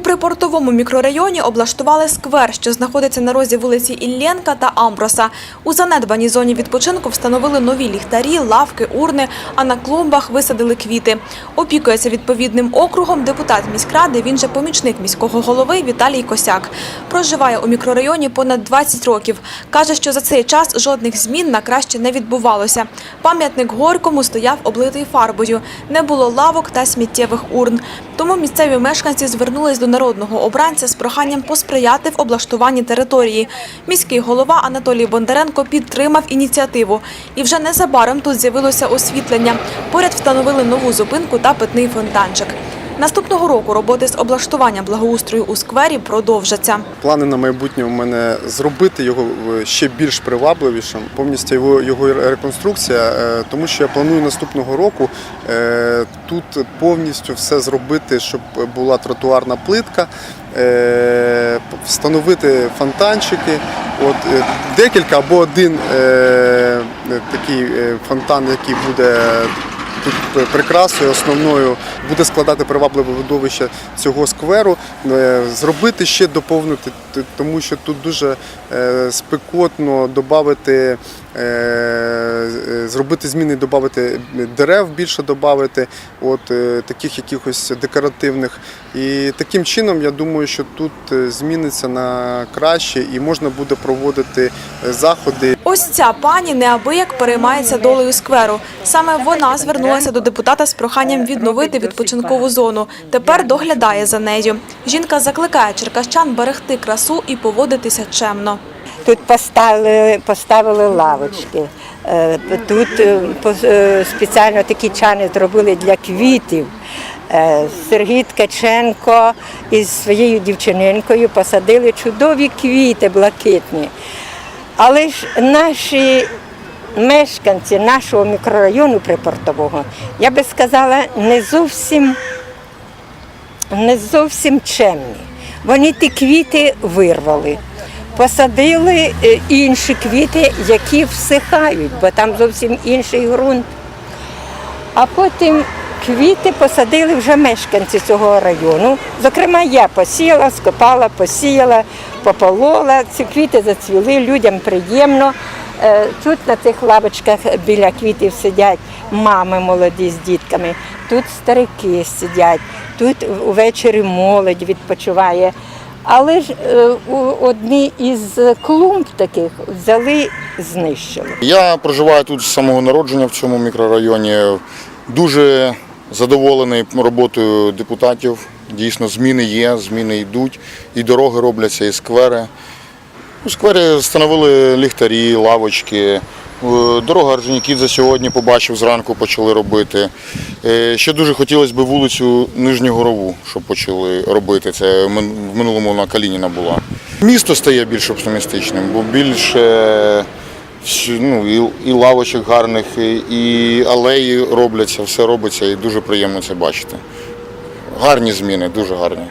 припортовому мікрорайоні облаштували сквер, що знаходиться на розі вулиці Іллєнка та Амброса. У занедбаній зоні відпочинку встановили нові ліхтарі, лавки, урни, а на клумбах висадили квіти. Опікується відповідним округом депутат міськради, він же помічник міського голови Віталій Косяк. Проживає у мікрорайоні понад 20 років. Каже, що за цей час жодних змін на краще не відбувалося. Пам'ятник Горькому стояв облитий фарбою. Не було лавок та сміттєвих урн. Тому місцеві мешканці звернулись до народного обранця з проханням посприяти в облаштуванні території. Міський голова Анатолій Бондаренко підтримав ініціативу. І вже незабаром тут з'явилося освітлення. Поряд встановили нову зупинку та питний фонтанчик. Наступного року роботи з облаштування благоустрою у сквері продовжаться. Плани на майбутнє у мене зробити його е, ще більш привабливішим, повністю його, його реконструкція, е, тому що я планую наступного року е, тут повністю все зробити, щоб була тротуарна плитка, встановити фонтанчики. От декілька або один такий фонтан, який буде тут прикрасою основною буде складати привабливе видовище цього скверу. Е, Зробити ще доповнити, тому що тут дуже е, спекотно додати, зробити зміни, додати дерев більше додати, от е, таких якихось декоративних. І таким чином я думаю, що тут е, зміниться на краще і можна буде проводити е, заходи Ось ця пані неабияк переймається долею скверу. Саме вона звернулася до депутата з проханням відновити відпочинкову зону. Тепер доглядає за нею. Жінка закликає черкащан берегти красу і поводитися чемно. Тут поставили, поставили лавочки. Е, Тут е, е, спеціально такі чани зробили для квітів. Сергій Ткаченко із своєю дівчининкою посадили чудові квіти блакитні. Але ж наші мешканці нашого мікрорайону припортового, я би сказала, не зовсім не зовсім чемні. Вони ті квіти вирвали, посадили е, інші квіти, які всихають, бо там зовсім інший ґрунт. А потім квіти посадили вже мешканці цього району. Зокрема, я посіяла, скопала, посіяла, пополола. Ці квіти зацвіли, людям приємно. Е, Тут на цих лавочках біля квітів сидять мами молоді з дітками, тут старики сидять, тут увечері молодь відпочиває. Але ж е, одні із клумб таких взяли, знищили. Я проживаю тут з самого народження в цьому мікрорайоні. Дуже задоволений роботою депутатів. Дійсно, зміни є, зміни йдуть. І дороги робляться, і сквери. У сквері встановили ліхтарі, лавочки. Е, Дорога Орджонікідзе сьогодні побачив, зранку почали робити. Е, Ще дуже хотілося б вулицю Нижньогорову, щоб почали робити. Це в минулому на Калініна була. Місто стає більш оптимістичним, бо більше ну, і, і лавочок гарних, і, алеї робляться, все робиться, і дуже приємно це бачити. Гарні зміни, дуже гарні.